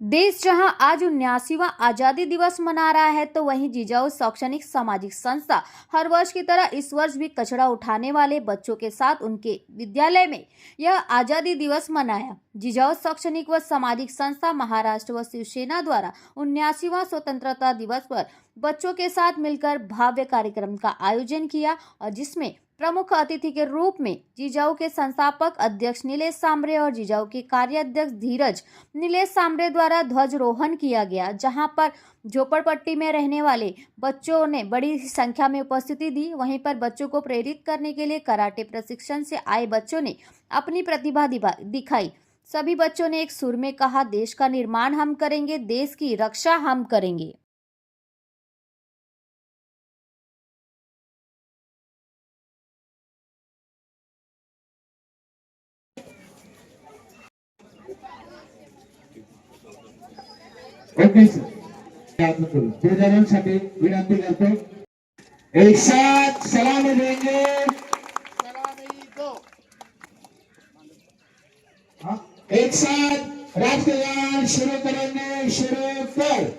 देश जहाँ आज उन्यासीवा आज़ादी दिवस मना रहा है तो वहीं जिजाऊ शैक्षणिक सामाजिक संस्था हर वर्ष की तरह इस वर्ष भी कचरा उठाने वाले बच्चों के साथ उनके विद्यालय में यह आज़ादी दिवस मनाया। जिजाऊ शैक्षणिक व सामाजिक संस्था महाराष्ट्र व शिवसेना द्वारा उन्यासीवा स्वतंत्रता दिवस पर बच्चों के साथ मिलकर भव्य कार्यक्रम का आयोजन किया और जिसमें प्रमुख अतिथि के रूप में जिजाऊ के संस्थापक अध्यक्ष नीलेष सांबरे और जिजाऊ के कार्याध्यक्ष धीरज नीलेष सांबरे द्वारा ध्वजारोहण किया गया, जहाँ पर झोपड़पट्टी में रहने वाले बच्चों ने बड़ी संख्या में उपस्थिति दी। वहीं पर बच्चों को प्रेरित करने के लिए कराटे प्रशिक्षण से आए बच्चों ने अपनी प्रतिभा दिखाई। सभी बच्चों ने एक सुर में कहा, देश का निर्माण हम करेंगे, देश की रक्षा हम करेंगे। ओके सर दो जणांसाठी विनंती करतो एक साथ सलाम देंगे हाँ, एक साथ राष्ट्रगान शुरू करेंगे शुरू कर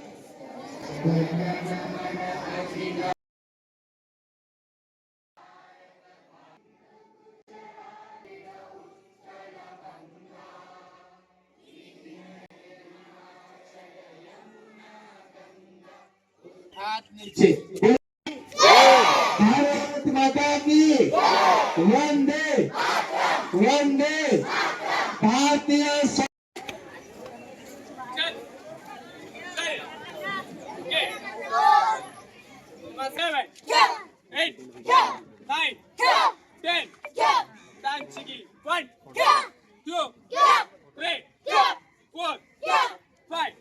भारत माता की वंदे वंदे भारतीय स- seven, eight, nine, ten, nine, Chigi, one, two, three, four, five,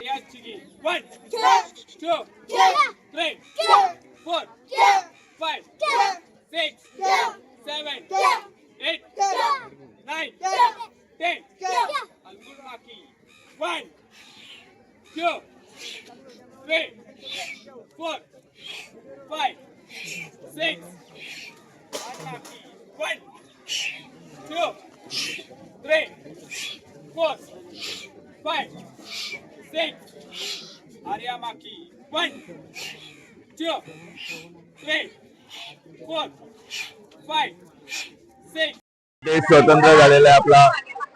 yeah, Chigi, one, two, Three, four, five, six, one, two, three, four, five, six, Ariamaki. one, two, three, four, five, six. देश स्वतंत्र झालेला आहे आपला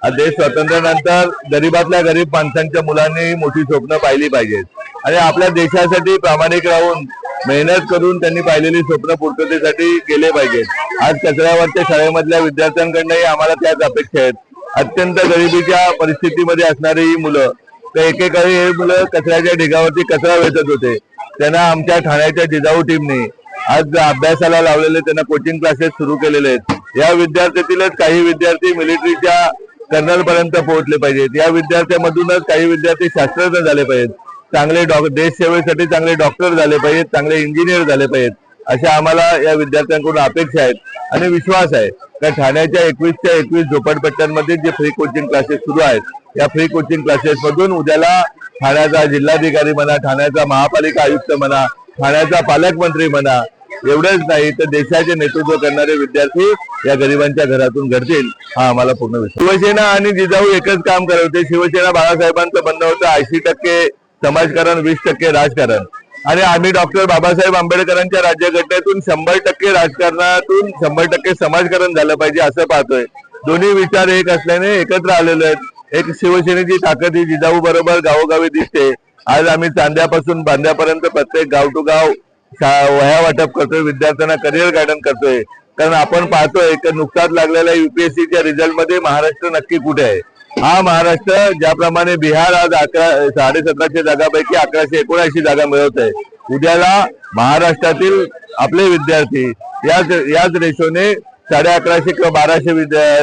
देश स्वातंत्र्यानंतर गरीबातल्या गरीब माणसांच्या मुलांनी मोठी स्वप्न पाहिली पाहिजेत. आणि आपल्या देशासाठी प्रामाणिक राहून मेहनत करून त्यांनी पाहिलेली स्वप्न पूर्ततेसाठी गेले पाहिजेत. आज कचऱ्यावरच्या शाळेमधल्या विद्यार्थ्यांकडनंही आम्हाला त्याच अपेक्षा आहेत. अत्यंत गरिबीच्या परिस्थितीमध्ये असणारी ही मुलं तर एकेकाळी हे मुलं कचऱ्याच्या ढिगावरती कचरा वेचत होते. त्यांना आमच्या ठाण्याच्या जिजाऊ टीमने आज अभ्यासाला लावलेले त्यांना कोचिंग क्लासेस सुरू केलेले आहेत. या विद्यार्थ्यातीलच काही विद्यार्थी मिलिटरीच्या कर्नलपर्यंत पोहोचले पाहिजेत या विद्यार्थ्यांमधूनच काही विद्यार्थी शास्त्रज्ञ झाले पाहिजेत. चांगले डॉ देशसेवेसाठी चांगले डॉक्टर झाले पाहिजेत चांगले इंजिनियर झाले पाहिजेत. अशा आम्हाला या विद्यार्थ्यांकडून अपेक्षा आहेत आणि विश्वास आहे. का ठाण्याच्या एकवीसच्या एकवीस झोपडपट्ट्यांमध्ये जे फ्री कोचिंग क्लासेस सुरू आहेत या फ्री कोचिंग क्लासेसमधून उद्याला ठाण्याचा जिल्हाधिकारी म्हणा ठाण्याचा महापालिका आयुक्त म्हणा ठाण्याचा पालकमंत्री म्हणा एवढंच नाही तर देशाचे नेतृत्व करणारे विद्यार्थी या गरिबांच्या घरातून घडतील हा आम्हाला पूर्ण विश्वास. शिवसेना आणि जिजाऊ एकच काम करत होते. शिवसेना बाळासाहेबांचं म्हणणं होतं ऐंशी टक्के समाजकारण वीस टक्के राजकारण. आणि आम्ही डॉक्टर बाबासाहेब आंबेडकरांच्या राज्यघटनेतून शंभर टक्के राजकारणातून शंभर टक्के समाजकारण झालं पाहिजे असं पाहतोय. दोन्ही विचार एक असल्याने एकत्र आलेले आहेत. एक शिवसेनेची ताकद ही जिजाऊ बरोबर गावोगावी दिसते. आज आम्ही चांद्यापासून बांध्यापर्यंत प्रत्येक गाव टू गाव वह्या वाटप करतोय विद्यार्थ्यांना करिअर गार्डन करतोय. कारण आपण पाहतोय की नुकताच लागलेल्या युपीएससीच्या रिझल्टमध्ये महाराष्ट्र नक्की कुठे आहे? हा महाराष्ट्र ज्याप्रमाणे बिहार आज अकरा साडेसतराशे जागापैकी अकराशे एकोणऐंशी जागा मिळवत आहे. उद्याला महाराष्ट्रातील आपले विद्यार्थी याच याच रेशोने साडे अकराशे किंवा बाराशे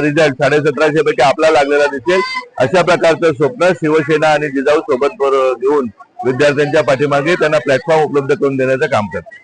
रिझल्ट साडे सतराशे पैकी आपला लागलेला दिसेल. अशा प्रकारचं स्वप्न शिवसेना आणि जिजाऊ सोबत घेऊन विद्यार्थ्यांच्या पाठीमागे त्यांना प्लॅटफॉर्म उपलब्ध करून देण्याचं काम करते